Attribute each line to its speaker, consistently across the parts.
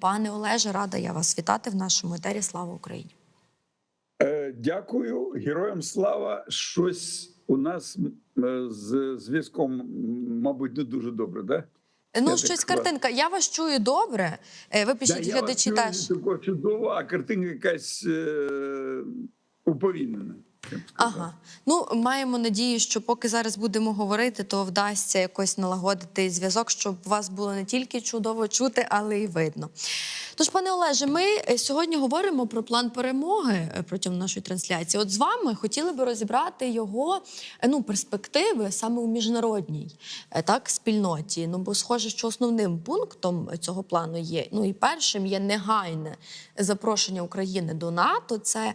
Speaker 1: Пане Олеже, рада я вас вітати в нашому етері. Слава Україні!
Speaker 2: Е, Дякую, героям слава. Щось у нас м, з зв'язком, мабуть, не дуже добре, да?
Speaker 1: Ну,
Speaker 2: Я
Speaker 1: щось
Speaker 2: так
Speaker 1: картинка. Я вас чую добре. Е, Ви пишіть
Speaker 2: Да, я
Speaker 1: глядачі
Speaker 2: вас
Speaker 1: теж.
Speaker 2: чую чудово, а картинка якась е, уповільнена.
Speaker 1: Ага, ну маємо надію, що поки зараз будемо говорити, то вдасться якось налагодити зв'язок, щоб вас було не тільки чудово чути, але й видно. Тож, пане Олеже, ми е, сьогодні говоримо про план перемоги е, протягом нашої трансляції. От з вами хотіли би розібрати його е, ну, перспективи саме у міжнародній так, спільноті. Ну, бо схоже, що основним пунктом цього плану є. Ну і першим є негайне запрошення України до НАТО. Це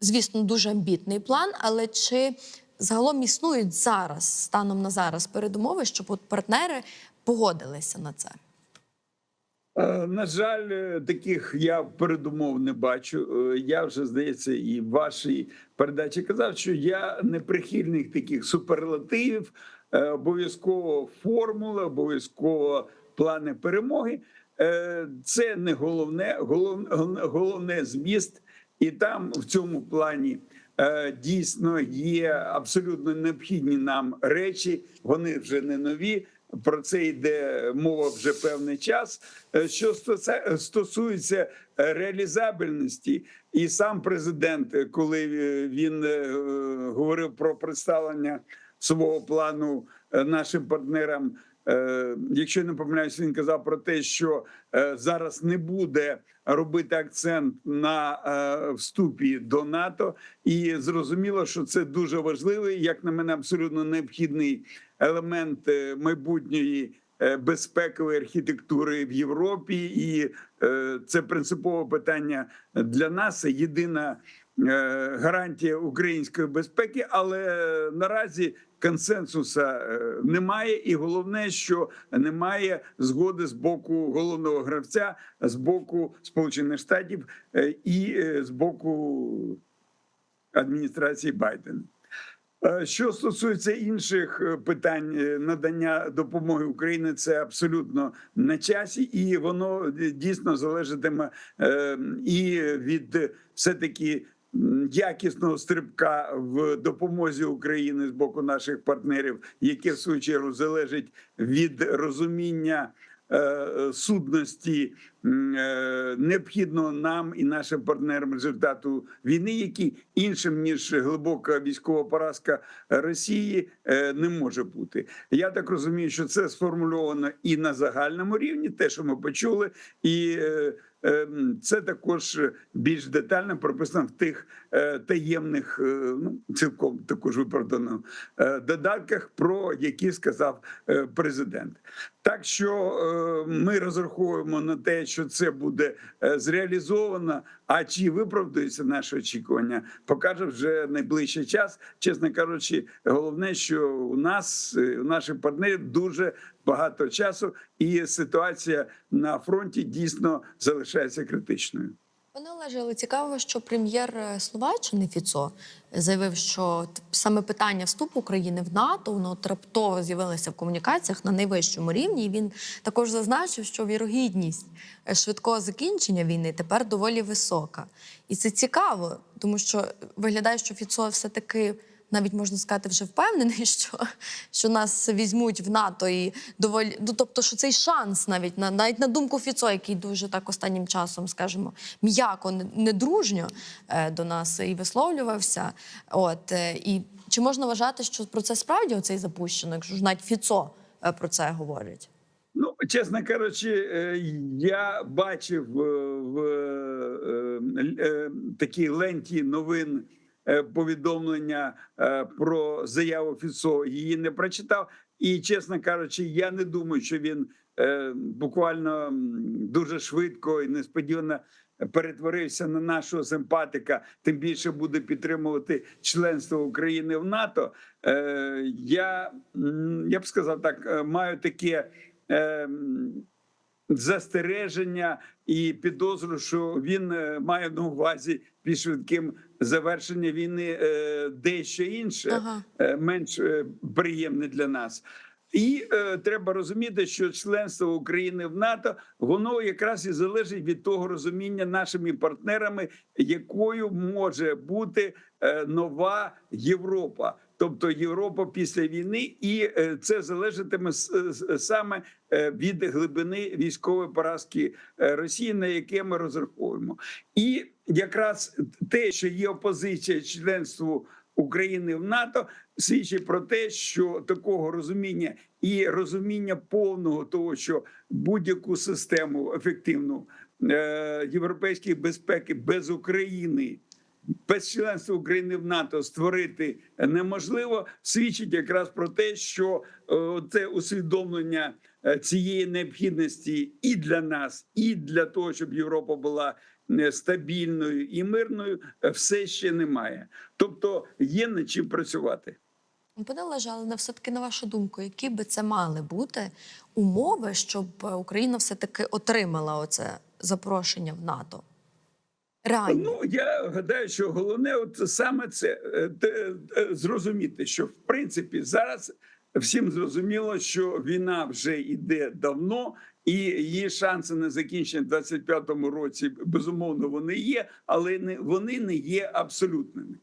Speaker 1: звісно, дуже амбітний план, але чи загалом існують зараз, станом на зараз, передумови, щоб от партнери погодилися на це?
Speaker 2: Е, На жаль, е, таких я передумов не бачу. Е, Я вже здається, і в вашій передачі казав, що я не прихильник таких суперлативів. Обов'язково формула, обов'язково плани перемоги. Це не головне, головне, головне зміст, і там в цьому плані. е, Дійсно є абсолютно необхідні нам речі. Вони вже не нові. Про це йде мова вже певний час. Е, Що стосується реалізабельності, і сам президент, коли е, він говорив про представлення свого плану нашим партнерам. Е, Якщо я не помиляюсь, він казав про те, що е, зараз не буде робити акцент на е, вступі до НАТО, і зрозуміло, що це дуже важливий, як на мене, абсолютно необхідний елемент майбутньої безпекової архітектури в Європі, і це принципове питання для нас. Єдина гарантія української безпеки, але наразі консенсусу е, немає, і головне, що немає згоди з боку головного гравця, з боку Сполучених Штатів е, і е, з боку адміністрації Байдена. Е, Що стосується інших е, питань е, надання допомоги Україні, це абсолютно на часі, і воно е, дійсно залежатиме е, і від все таки якісного стрибка в допомозі України з боку наших партнерів, яке в свою чергу залежить від розуміння. е, Судності е, необхідного нам і нашим партнерам результату війни, які іншим ніж глибока військова поразка Росії е, не може бути. Я так розумію, що це сформульовано і на загальному рівні, те, що ми почули, і це також більш детально прописано в тих е, таємних, е, ну цілком також виправдано е, додатках, про які сказав е, президент. Так що е, ми розраховуємо на те, що це буде е, зреалізовано. А чи виправдаються наші очікування, покаже вже найближчий час. Чесно кажучи, головне, що у нас е, у наших партнерів дуже багато часу, і ситуація на фронті дійсно залишається критичною.
Speaker 1: Пане Олеже, але цікаво, що прем'єр е, Словаччини Фіцо заявив, що саме питання вступу України в НАТО воно от раптово з'явилося в комунікаціях на найвищому рівні. І він також зазначив, що вірогідність е, швидкого закінчення війни тепер доволі висока. І це цікаво, тому що виглядає, що Фіцо все-таки. Навіть можна сказати, вже впевнений, що, що нас візьмуть в НАТО і доволі. Ну, тобто, що цей шанс навіть на навіть на думку Фіцо, який дуже так останнім часом, скажімо, м'яко, не- недружньо е, до нас і висловлювався. От е, і чи можна вважати, що про це справді оцей запущено, якщо ж навіть Фіцо е, про це говорить?
Speaker 2: Ну, чесно кажучи, я бачив в такій ленті новин повідомлення е, про заяву Фіцо. Її не прочитав. І, чесно кажучи, я не думаю, що він е, буквально дуже швидко і несподівано перетворився на нашого симпатика, тим більше буде підтримувати членство України в НАТО. Е, я, я б сказав так, е, маю таке. е, Застереження і підозру, що він е, має на увазі під швидким завершення війни е, дещо інше,
Speaker 1: Ага.
Speaker 2: е, менш е, приємне для нас. І е, треба розуміти, що членство України в НАТО воно якраз і залежить від того розуміння нашими партнерами, якою може бути е, нова Європа, тобто Європа після війни, і е, це залежатиме саме е, від глибини військової поразки е, Росії, на яке ми розраховуємо. І якраз те, що є опозиція членству України в НАТО, свідчить про те, що такого розуміння і розуміння повного того, що будь-яку систему ефективну європейської безпеки без України. Без членства України в НАТО створити неможливо, свідчить якраз про те, що е, це усвідомлення е, цієї необхідності і для нас, і для того, щоб Європа була е, стабільною і мирною, все ще немає. Тобто є над чим працювати.
Speaker 1: Пане Олеже, на все-таки на вашу думку, які би це мали бути умови, щоб Україна все-таки отримала оце запрошення в НАТО? Реально.
Speaker 2: Ну я гадаю, що головне, от саме це е, е, зрозуміти, що в принципі зараз всім зрозуміло, що війна вже йде давно, і її шанси на закінчення в 25-му році безумовно вони є, але не вони не є абсолютними.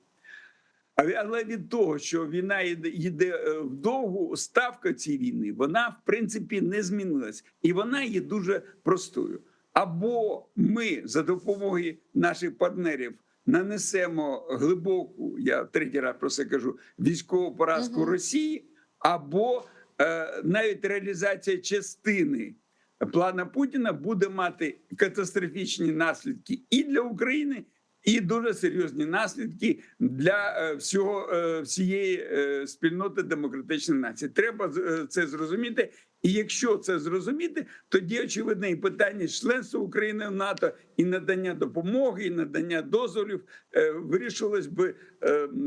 Speaker 2: Але від того, що війна йде, йде е, вдовгу, ставка цієї війни, вона в принципі не змінилась, і вона є дуже простою. Або ми за допомогою наших партнерів нанесемо глибоку, я третій раз про це кажу, військову поразку
Speaker 1: Мгм.
Speaker 2: Росії, або е, навіть реалізація частини плана Путіна буде мати катастрофічні наслідки і для України, і дуже серйозні наслідки для е, всього е, всієї е, спільноти демократичних націй. Треба це зрозуміти. І якщо це зрозуміти, тоді очевидно і питання членства України в НАТО, і надання допомоги, і надання дозволів вирішувалось би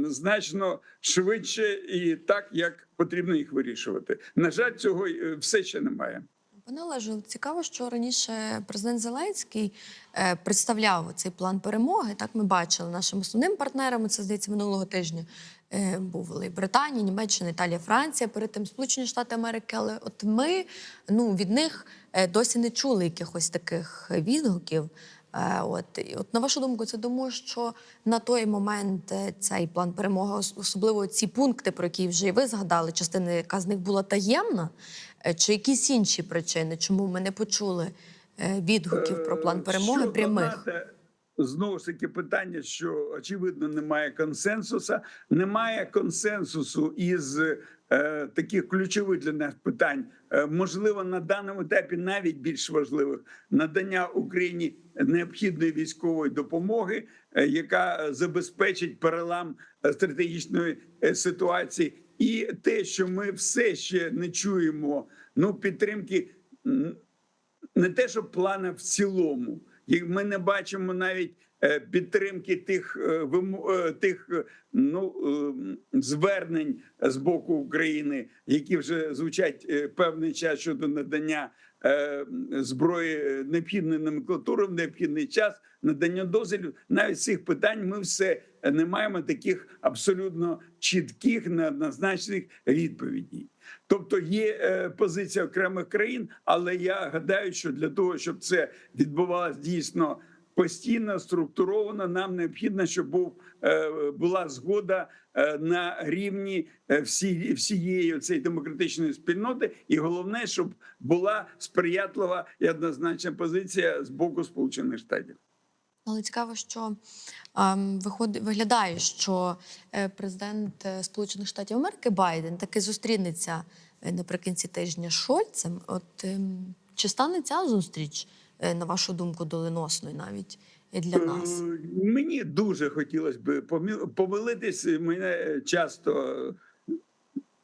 Speaker 2: значно швидше і так, як потрібно їх вирішувати. На жаль, цього все ще немає.
Speaker 1: Пане Олеже, цікаво, що раніше президент Зеленський е, представляв цей план перемоги. Так ми бачили нашим основним партнерами. Це здається минулого тижня е, були Британія, Німеччина, Італія, Франція. Перед тим Сполучені Штати Америки. Але от ми ну від них е, досі не чули якихось таких відгуків. От, от на вашу думку, це тому, що на той момент цей план перемоги, особливо ці пункти, про які вже і ви згадали, частина, яка з них була таємна, чи якісь інші причини, чому ми не почули е, відгуків про план
Speaker 2: Е,
Speaker 1: перемоги
Speaker 2: щодо
Speaker 1: прямих?
Speaker 2: Знову ж таки, питання, що очевидно немає консенсусу. Немає консенсусу із е, таких ключових для нас питань. Е, можливо, на даному етапі навіть більш важливих надання Україні необхідної військової допомоги, е, яка е, забезпечить перелам е, стратегічної е, ситуації, і те, що ми все ще не чуємо, ну підтримки. не те, що плана в цілому. І ми не бачимо навіть е, підтримки тих е, е, тих ну звернень з боку України, які вже звучать певний час щодо надання зброї необхідної номенклатури в необхідний час, надання дозволів. Навіть цих питань ми все не маємо таких абсолютно чітких неоднозначних відповідей. Тобто є е, позиція окремих країн, але я гадаю, що для того, щоб це відбувалося дійсно постійно, структуровано, нам необхідно, щоб був е, була згода е, на рівні е, всі, всієї цієї демократичної спільноти, і головне, щоб була сприятлива і однозначна позиція з боку Сполучених Штатів.
Speaker 1: Але цікаво, що ем, виходить, виглядає, що е, президент е, Сполучених Штатів Америки Байден таки зустрінеться е, наприкінці тижня з Шольцем. От ем, чи стане ця зустріч, на вашу думку, доленосною навіть для нас?
Speaker 2: Мені дуже хотілося б помилитись. Мене часто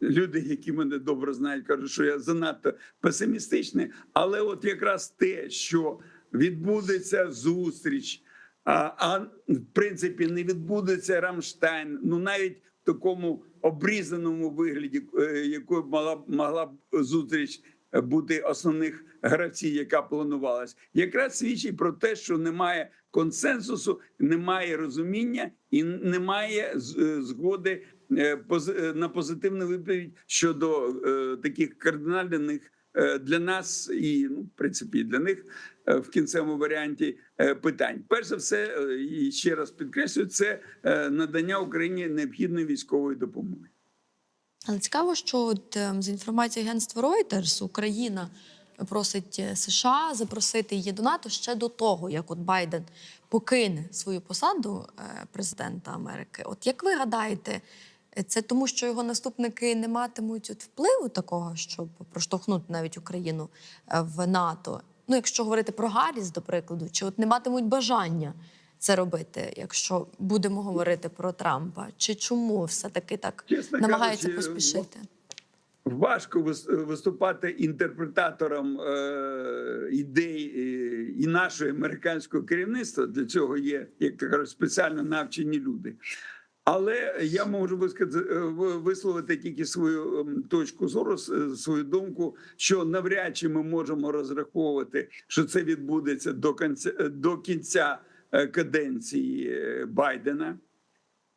Speaker 2: люди, які мене добре знають, кажуть, що я занадто песимістичний. Але от якраз те, що відбудеться зустріч, а, а в принципі не відбудеться Рамштайн, ну навіть в такому обрізаному вигляді, е, якою могла б могла б зустріч бути основних гравців, яка планувалась, якраз свідчить про те, що немає консенсусу, немає розуміння і немає е, згоди е, е, на позитивну відповідь щодо е, таких кардинальних е, для нас і ну, в принципі для них е, в кінцевому варіанті е, питань. Перш за все, е, і ще раз підкреслюю, це е, надання Україні необхідної військової допомоги.
Speaker 1: Але цікаво, що от, ем, з інформації агентства Reuters Україна просить е, США запросити її до НАТО ще до того, як от Байден покине свою посаду е, президента Америки. От як ви гадаєте, е, це тому, що його наступники не матимуть от впливу такого, щоб проштовхнути навіть Україну е, в НАТО? Ну, якщо говорити про Гарріс, до прикладу, чи от не матимуть бажання це робити, якщо будемо говорити про Трампа? Чи чому все-таки так
Speaker 2: Чесно
Speaker 1: намагаються
Speaker 2: кажучи,
Speaker 1: поспішити?
Speaker 2: Важко вис- виступати інтерпретатором е, ідей е, і нашого американського керівництва. Для цього є, як кажуть, спеціально навчені люди. Але я можу е, ви- висловити тільки свою ем, точку зору, свою думку, що навряд чи ми можемо розраховувати, що це відбудеться до кінця до кінця е, каденції е, Байдена.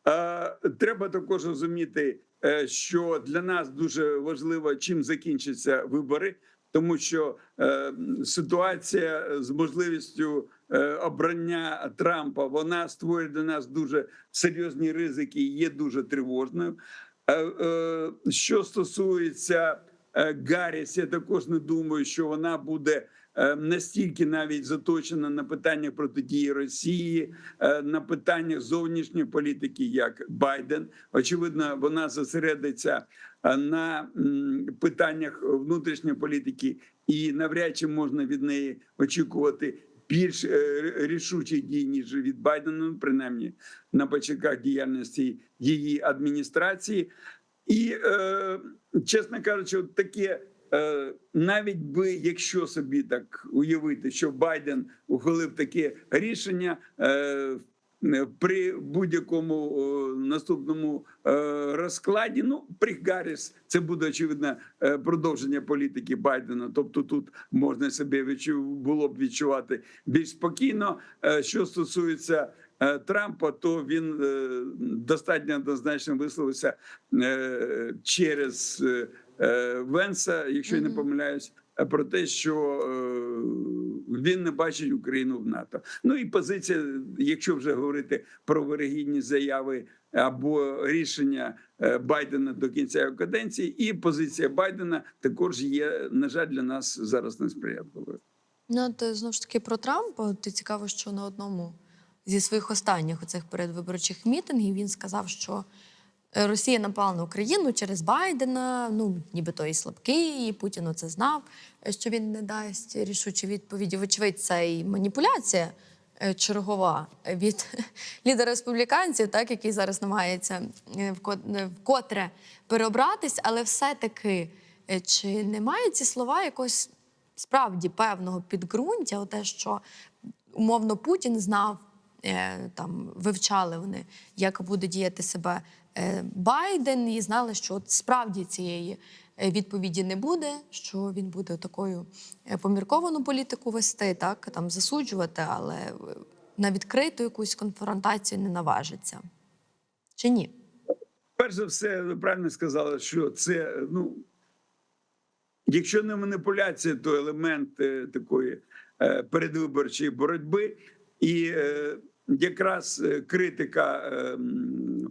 Speaker 2: Е, Треба також розуміти, е, що для нас дуже важливо, чим закінчаться вибори, тому що е, ситуація з можливістю е, обрання Трампа вона створює для нас дуже серйозні ризики і є дуже тривожною. Е, е, Що стосується е, Гарріс, я також не думаю, що вона буде е, настільки навіть заточена на питання протидії Росії, е, на питаннях зовнішньої політики, як Байден. Очевидно, вона зосередиться е, на питаннях внутрішньої політики, і навряд чи можна від неї очікувати. Більш е, рішучих дій ніж від Байдена, ну, принаймні на початках діяльності її адміністрації, і е, чесно кажучи, от таке. е, Навіть би, якщо собі так уявити, що Байден ухвалив таке рішення е, при будь-якому е, наступному е, розкладі, ну при Гарріс це буде очевидно е, продовження політики Байдена. Тобто тут можна себе відчу, було б відчувати більш спокійно. Е, Що стосується е, Трампа, то він е, достатньо однозначно висловився е, через е, е, Венса, якщо я не помиляюсь. Е, Про те, що е, він не бачить Україну в НАТО. Ну і позиція, якщо вже говорити про вирогідні заяви або рішення е, Байдена до кінця його каденції, і позиція Байдена також є, на жаль, для нас зараз несприятливою.
Speaker 1: Ну, е, знову ж таки про Трампа. От цікаво, що на одному зі своїх останніх оцих передвиборчих мітингів він сказав, що Росія напала на Україну через Байдена. Ну, нібито і слабкий, і Путін це знав, е, що він не дасть рішучі відповіді. Вочевидь, це і маніпуляція е, чергова від лідера республіканців, так який зараз намагається е, вко- е, вкотре переобратись, але все-таки е, чи немає ці слова якось справді певного підґрунтя, те, що умовно Путін знав, е, там вивчали вони, як буде діяти себе е, Байден, і знали, що от справді цієї е, відповіді не буде, що він буде такою е, помірковану політику вести, так там засуджувати, але е, на відкриту якусь конфронтацію не наважиться. Чи ні?
Speaker 2: Перш за все, ви правильно сказали, що це ну. Якщо не маніпуляція, то елемент е, такої е, передвиборчої боротьби, і е, якраз е, критика е,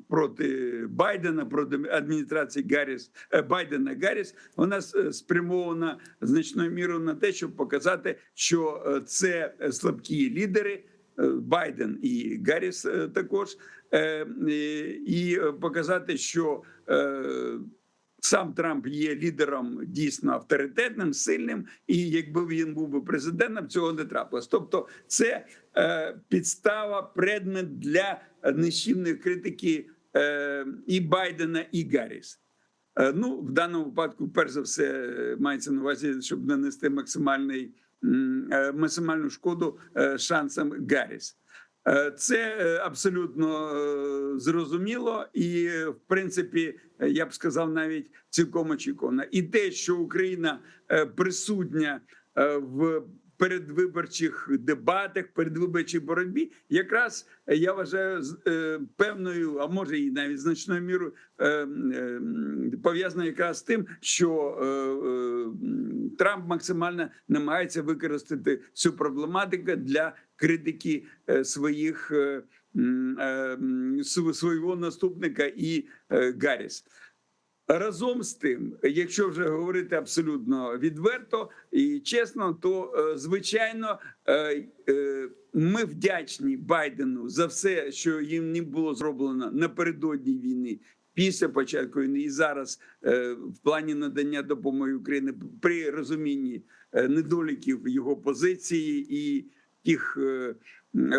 Speaker 2: проти Байдена, проти адміністрації Гарріс, е, Байдена Гарріс, вона спрямована значною мірою на те, щоб показати, що це слабкі лідери. Байден і Гарріс також, і показати, що сам Трамп є лідером дійсно авторитетним, сильним, і якби він був би президентом, цього не трапилось. Тобто, це е, підстава, предмет для нищівної критики е, і Байдена, і Гарріс. Е, ну, в даному випадку, перш за все, мається на увазі, щоб нанести максимальний е, максимальну шкоду е, шансам Гарріс. Е, Це е, абсолютно е, зрозуміло, і в принципі, я б сказав, навіть цілком очікувано. І те, що Україна присутня в передвиборчих дебатах, передвиборчій боротьбі, якраз я вважаю певною, а може і навіть значною мірою пов'язано якраз з тим, що Трамп максимально намагається використати цю проблематику для критики е, своїх е, е, свого наступника і Гарріс. Разом з тим, якщо вже говорити абсолютно відверто і чесно, то звичайно ми вдячні Байдену за все, що їм не було зроблено напередодні війни. Після початку війни і зараз в плані надання допомоги Україні при розумінні недоліків його позиції і тих е,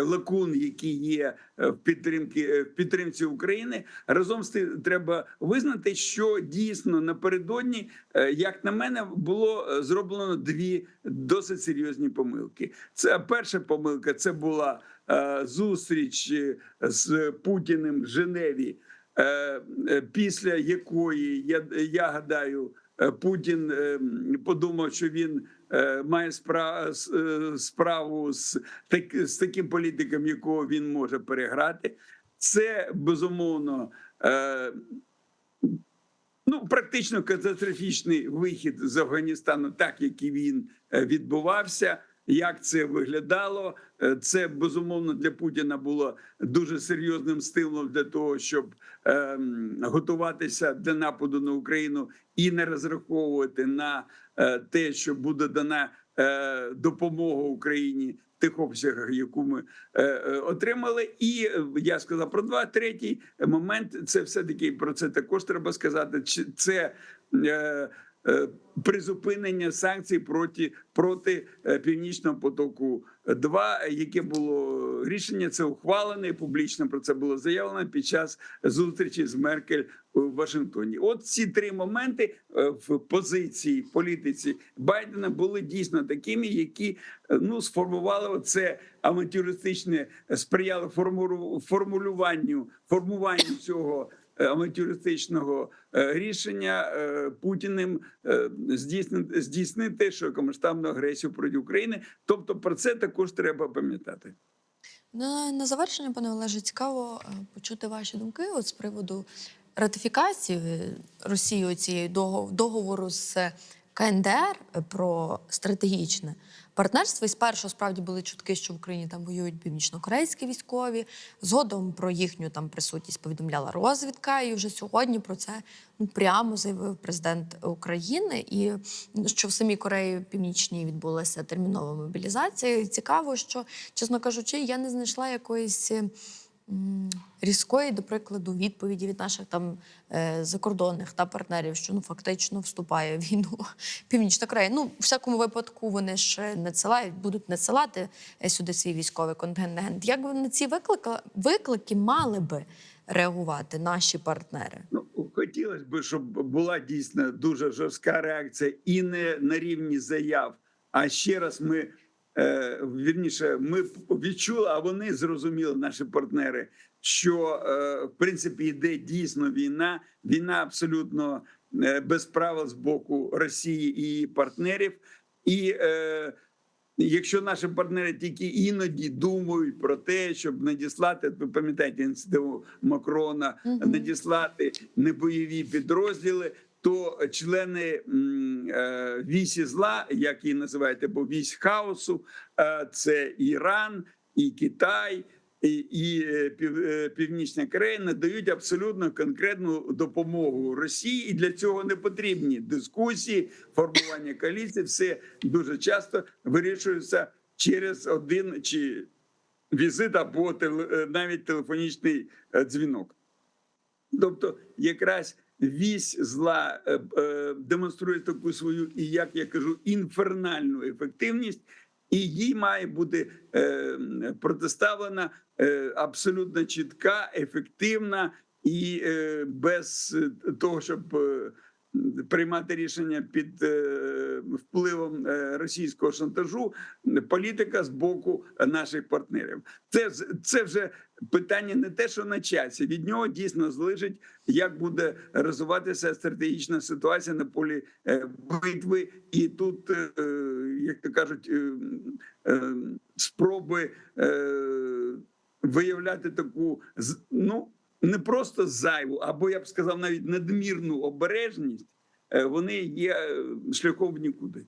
Speaker 2: лакун, які є е, в підтримки е, в підтримці України. Разом з тим треба визнати, що дійсно напередодні, як на мене, було зроблено дві досить серйозні помилки. Це перша помилка це була зустріч з Путіним в Женеві, після якої я, я гадаю. Путін е, подумав, що він має спра- е, справу з, з таким політиком, якого він може переграти. Це безумовно е, ну практично катастрофічний вихід з Афганістану, так як і він е, відбувався. Як це виглядало? Е, Це безумовно для Путіна було дуже серйозним стимулом для того, щоб ем, готуватися до нападу на Україну і не розраховувати на е, те, що буде дана е, допомога Україні тих обсягах, яку ми отримали. І я сказав про два. Третій момент це все таки про це також треба сказати. Чи це призупинення санкцій проти проти е, північного потоку 2 яке було рішення, це ухвалене публічно про це було заявлено під час зустрічі з Меркель у Вашингтоні. От ці три моменти е, в позиції політиці Байдена були дійсно такими, які е, ну сформували це авантюристичне, е, формуру- формулюванню формуванню цього е, авантюристичного е, рішення е, Путіним е, здійснити, здійснити широкомасштабну агресію проти України. Тобто про це також треба пам'ятати.
Speaker 1: На, на завершення, пане Олеже, цікаво е, почути ваші думки от з приводу ратифікації Росією цієї дого- договору з КНДР про стратегічне партнерство. І спершу справді були чутки, що в Україні там воюють північнокорейські військові. Згодом про їхню там присутність повідомляла розвідка. І вже сьогодні про це ну, прямо заявив президент України. І ну, що в самій Кореї Північній відбулася термінова мобілізація. І цікаво, що, чесно кажучи, я не знайшла якоїсь. Різкої, до прикладу, відповіді від наших там е, закордонних та партнерів, що ну фактично вступає в війну Північна Корея. Ну, в всякому випадку, вони ж надсилають, будуть надсилати е, сюди свій військовий контингент. Як на ці виклики, виклики мали би реагувати наші партнери?
Speaker 2: Ну хотілося б, щоб була дійсно дуже жорстка реакція, і не на рівні заяв. А ще раз ми вірніше, ми відчули, а вони зрозуміли, наші партнери, що е, в принципі йде дійсно війна. Війна абсолютно е, без правил з боку Росії і її партнерів. І е, Якщо наші партнери тільки іноді думають про те, щоб надіслати, ви пам'ятаєте ініціативу Макрона,
Speaker 1: Мгм.
Speaker 2: надіслати небойові підрозділи, то члени е, вісі зла, як її називаєте, бо вісь хаосу, е, це Іран і Китай. І, е, пів, Північна Корея надають абсолютно конкретну допомогу Росії, і для цього не потрібні дискусії, формування коаліції. Все дуже часто вирішується через один чи візит або навіть телефонічний дзвінок. Тобто, якраз вісь зла е, е, демонструє таку свою, і як я кажу, інфернальну ефективність, і їй має бути е, протиставлена е, абсолютно чітка, ефективна і е, без е, того, щоб е, приймати рішення під е, впливом е, російського шантажу. Політика з боку наших партнерів. Це це вже питання не те, що на часі. Від нього дійсно залежить, як буде розвиватися стратегічна ситуація на полі е, битви, і тут, як то кажуть, спроби виявляти таку ну не просто зайву, або я б сказав, навіть надмірну обережність, е, вони є е, шляхом в нікуди.